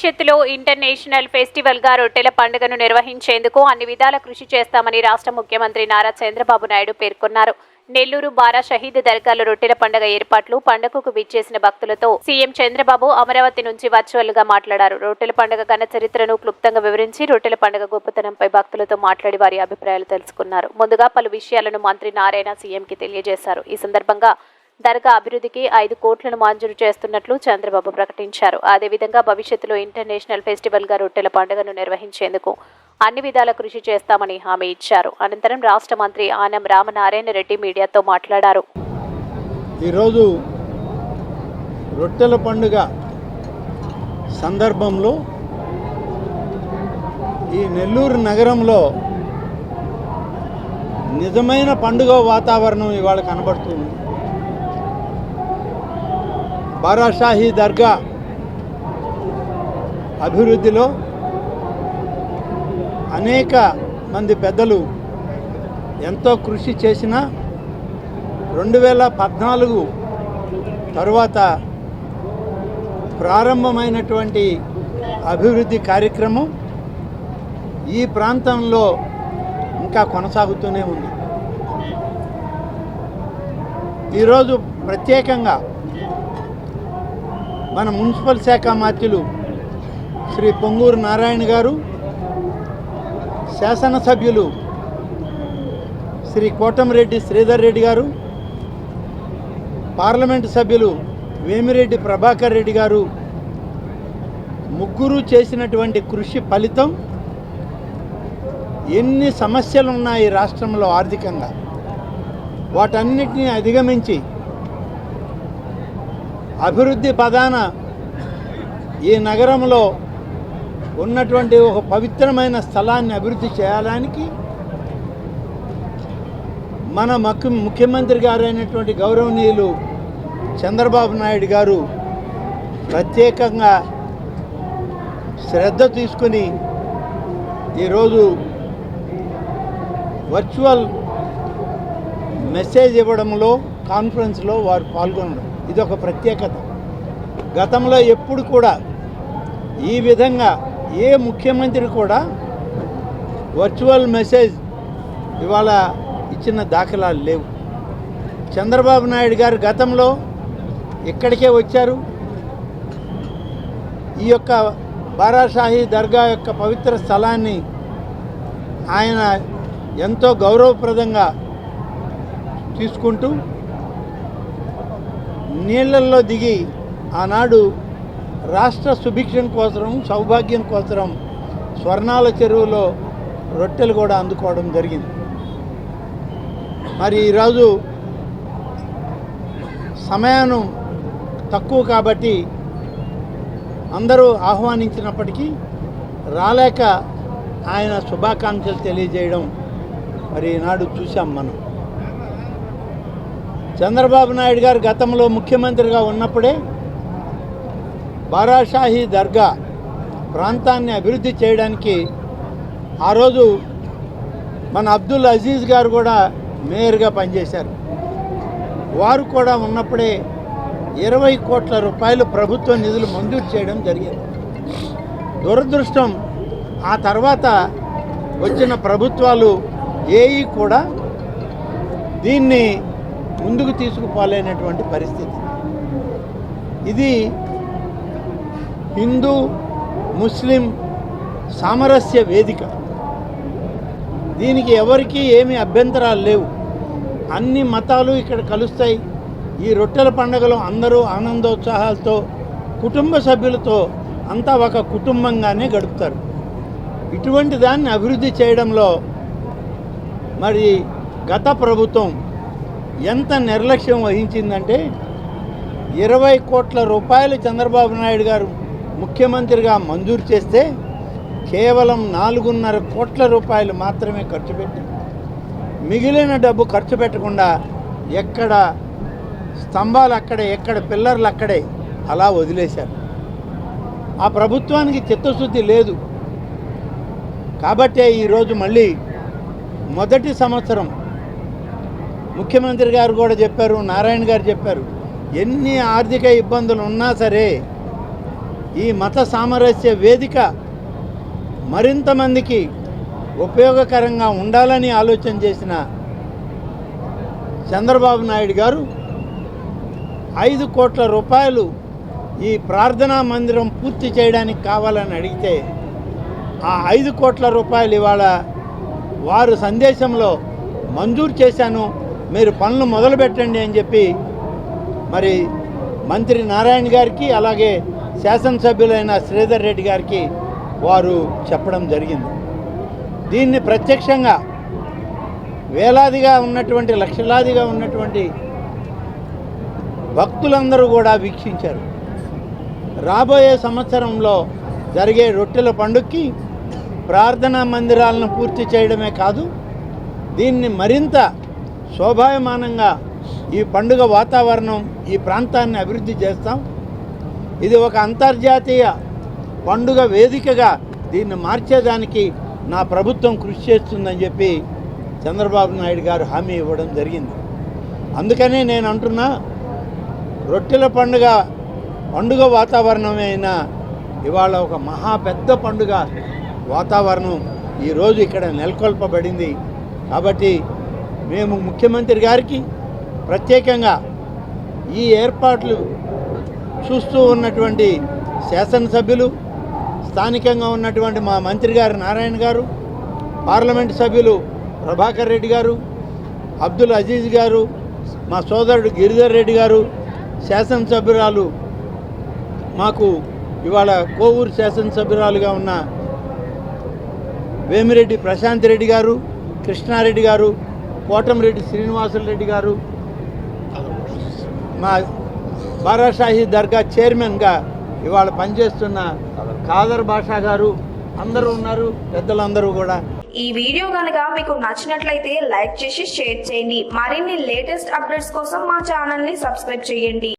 భవిష్యత్తులో ఇంటర్నేషనల్ ఫెస్టివల్గా రొట్టెల పండుగను నిర్వహించేందుకు అన్ని విధాల కృషి చేస్తామని రాష్ట్ర ముఖ్యమంత్రి నారా చంద్రబాబు నాయుడు పేర్కొన్నారు. నెల్లూరు బారా షహీద్ దర్గాలో రొట్టెల పండుగ ఏర్పాట్లు పండుగకు విచ్చేసిన భక్తులతో సీఎం చంద్రబాబు అమరావతి నుంచి వర్చువల్గా మాట్లాడారు. రొట్టెల పండుగ ఘన చరిత్రను క్లుప్తంగా వివరించి రొట్టెల పండుగ గొప్పతనంపై భక్తులతో మాట్లాడి వారి అభిప్రాయాలు తెలుసుకున్నారు. ముందుగా పలు విషయాలను మంత్రి నారాయణ సీఎంకి తెలియజేశారు. ఈ సందర్భంగా దర్గా అభివృద్ధికి ఐదు కోట్లను మంజూరు చేస్తున్నట్లు చంద్రబాబు ప్రకటించారు. అదేవిధంగా భవిష్యత్తులో ఇంటర్నేషనల్ ఫెస్టివల్గా రొట్టెల పండుగను నిర్వహించేందుకు అన్ని విధాల కృషి చేస్తామని హామీ ఇచ్చారు. అనంతరం రాష్ట్ర మంత్రి ఆనం రామనారాయణ రెడ్డి మీడియాతో మాట్లాడారు. ఈరోజు రొట్టెల పండుగ సందర్భంలో ఈ నెల్లూరు నగరంలో నిజమైన పండుగ వాతావరణం ఇవాళ కనబడుతుంది బారాషాహి దర్గా అభివృద్ధిలో అనేక మంది పెద్దలు ఎంతో కృషి చేసిన రెండు వేల పద్నాలుగు తరువాత ప్రారంభమైనటువంటి అభివృద్ధి కార్యక్రమం ఈ ప్రాంతంలో ఇంకా కొనసాగుతూనే ఉంది. ఈరోజు ప్రత్యేకంగా మన మున్సిపల్ శాఖ మాత్యులు శ్రీ పొంగూరు నారాయణ గారు శాసనసభ్యులు శ్రీ కోటమిరెడ్డి శ్రీధర్ రెడ్డి గారు పార్లమెంటు సభ్యులు వేమిరెడ్డి ప్రభాకర్ రెడ్డి గారు ముగ్గురు చేసినటువంటి కృషి ఫలితం ఎన్ని సమస్యలు ఉన్నాయి రాష్ట్రంలో ఆర్థికంగా? వాటన్నిటిని అధిగమించి అభివృద్ధి పదాన ఈ నగరంలో ఉన్నటువంటి ఒక పవిత్రమైన స్థలాన్ని అభివృద్ధి చేయడానికి మన మక్కు ముఖ్యమంత్రి గారైనటువంటి గౌరవనీయులు చంద్రబాబు నాయుడు గారు ప్రత్యేకంగా శ్రద్ధ తీసుకుని ఈరోజు వర్చువల్ మెసేజ్ ఇవ్వడంలో కాన్ఫరెన్స్లో వారు పాల్గొనడం. ఇది ఒక ప్రత్యేకత. గతంలో ఎప్పుడు కూడా ఈ విధంగా ఏ ముఖ్యమంత్రి కూడా వర్చువల్ మెసేజ్ ఇవాళ ఇచ్చిన దాఖలాలు లేవు. చంద్రబాబు నాయుడు గారు గతంలో ఇక్కడికే వచ్చారు. ఈ యొక్క బారాషాహి దర్గా యొక్క పవిత్ర స్థలాన్ని ఆయన ఎంతో గౌరవప్రదంగా తీసుకుంటూ నీళ్ళల్లో దిగి ఆనాడు రాష్ట్ర సుభిక్షం కోసం సౌభాగ్యం కోసం స్వర్ణాల చెరువులో రొట్టెలు కూడా అందుకోవడం జరిగింది. మరి ఈరోజు సమయానం తక్కువ కాబట్టి అందరూ ఆహ్వానించినప్పటికీ రాలేక ఆయన శుభాకాంక్షలు తెలియజేయడం మరి ఈనాడు చూసాం మనం. చంద్రబాబు నాయుడు గారు గతంలో ముఖ్యమంత్రిగా ఉన్నప్పుడే బారాషాహి దర్గా ప్రాంతాన్ని అభివృద్ధి చేయడానికి ఆ రోజు మన అబ్దుల్ అజీజ్ గారు కూడా మేయర్గా పనిచేశారు. వారు కూడా ఉన్నప్పుడే ఇరవై కోట్ల రూపాయలు ప్రభుత్వ నిధులు మంజూరు చేయడం జరిగింది. దురదృష్టం ఆ తర్వాత వచ్చిన ప్రభుత్వాలు ఏవి కూడా దీన్ని ముందుకు తీసుకుపోలేనటువంటి పరిస్థితి. ఇది హిందూ ముస్లిం సామరస్య వేదిక. దీనికి ఎవరికీ ఏమి అభ్యంతరాలు లేవు. అన్ని మతాలు ఇక్కడ కలుస్తాయి. ఈ రొట్టెల పండుగలో అందరూ ఆనందోత్సాహాలతో కుటుంబ సభ్యులతో అంతా ఒక కుటుంబంగానే గడుపుతారు. ఇటువంటి దాన్ని అభివృద్ధి చేయడంలో మరి గత ప్రభుత్వం ఎంత నిర్లక్ష్యం వహించిందంటే ఇరవై కోట్ల రూపాయలు చంద్రబాబు నాయుడు గారు ముఖ్యమంత్రిగా మంజూరు చేస్తే కేవలం నాలుగున్నర కోట్ల రూపాయలు మాత్రమే ఖర్చు పెట్టి మిగిలిన డబ్బు ఖర్చు పెట్టకుండా ఎక్కడ స్తంభాలు అక్కడే ఎక్కడ పిల్లర్లు అక్కడే అలా వదిలేశారు. ఆ ప్రభుత్వానికి చిత్తశుద్ధి లేదు. కాబట్టే ఈరోజు మళ్ళీ మొదటి సంవత్సరం ముఖ్యమంత్రి గారు కూడా చెప్పారు నారాయణ గారు చెప్పారు ఎన్ని ఆర్థిక ఇబ్బందులు ఉన్నా సరే ఈ మత సామరస్య వేదిక మరింత మందికి ఉపయోగకరంగా ఉండాలని ఆలోచన చేసిన చంద్రబాబు నాయుడు గారు ఐదు కోట్ల రూపాయలు ఈ ప్రార్థనా మందిరం పూర్తి చేయడానికి కావాలని అడిగితే ఆ ఐదు కోట్ల రూపాయలు ఇవాళ వారు సందేశంలో మంజూరు చేశాను. మీరు పనులు మొదలు పెట్టండి అని చెప్పి మరి మంత్రి నారాయణ గారికి అలాగే శాసనసభ్యులైన శ్రీధర్ రెడ్డి గారికి వారు చెప్పడం జరిగింది. దీన్ని ప్రత్యక్షంగా వేలాదిగా ఉన్నటువంటి లక్షలాదిగా ఉన్నటువంటి భక్తులందరూ కూడా వీక్షించారు. రాబోయే సంవత్సరంలో జరిగే రొట్టెల పండుగకి ప్రార్థనా మందిరాలను పూర్తి చేయడమే కాదు దీన్ని మరింత శోభాయమానంగా ఈ పండుగ వాతావరణం ఈ ప్రాంతాన్ని అభివృద్ధి చేస్తాం. ఇది ఒక అంతర్జాతీయ పండుగ వేదికగా దీన్ని మార్చేదానికి నా ప్రభుత్వం కృషి చేస్తుందని చెప్పి చంద్రబాబు నాయుడు గారు హామీ ఇవ్వడం జరిగింది. అందుకనే నేను అంటున్నా రొట్టెల పండుగ పండుగ వాతావరణమైన ఇవాళ ఒక మహా పెద్ద పండుగ వాతావరణం ఈరోజు ఇక్కడ నెలకొల్పబడింది. కాబట్టి మేము ముఖ్యమంత్రి గారికి ప్రత్యేకంగా ఈ ఏర్పాట్లు చూస్తూ ఉన్నటువంటి శాసనసభ్యులు స్థానికంగా ఉన్నటువంటి మా మంత్రి గారు నారాయణ గారు పార్లమెంట్ సభ్యులు ప్రభాకర్ రెడ్డి గారు అబ్దుల్ అజీజ్ గారు మా సోదరుడు గిరిధర్ రెడ్డి గారు శాసనసభ్యురాలు మాకు ఇవాళ కోవూరు శాసనసభ్యురాలుగా ఉన్న వేమిరెడ్డి ప్రశాంత్ రెడ్డి గారు కృష్ణారెడ్డి గారు కోటంరెడ్డి శ్రీనివాసులు రెడ్డి గారు మా బారాషాహి దర్గా చైర్మన్గా ఇవాళ పనిచేస్తున్న ఖాదర్ బాషా గారు అందరూ ఉన్నారు పెద్దలందరూ కూడా. ఈ వీడియో కనుక మీకు నచ్చినట్లయితే లైక్ చేసి షేర్ చేయండి. మరిన్ని లేటెస్ట్ అప్డేట్స్ కోసం మా ఛానల్ని సబ్స్క్రైబ్ చేయండి.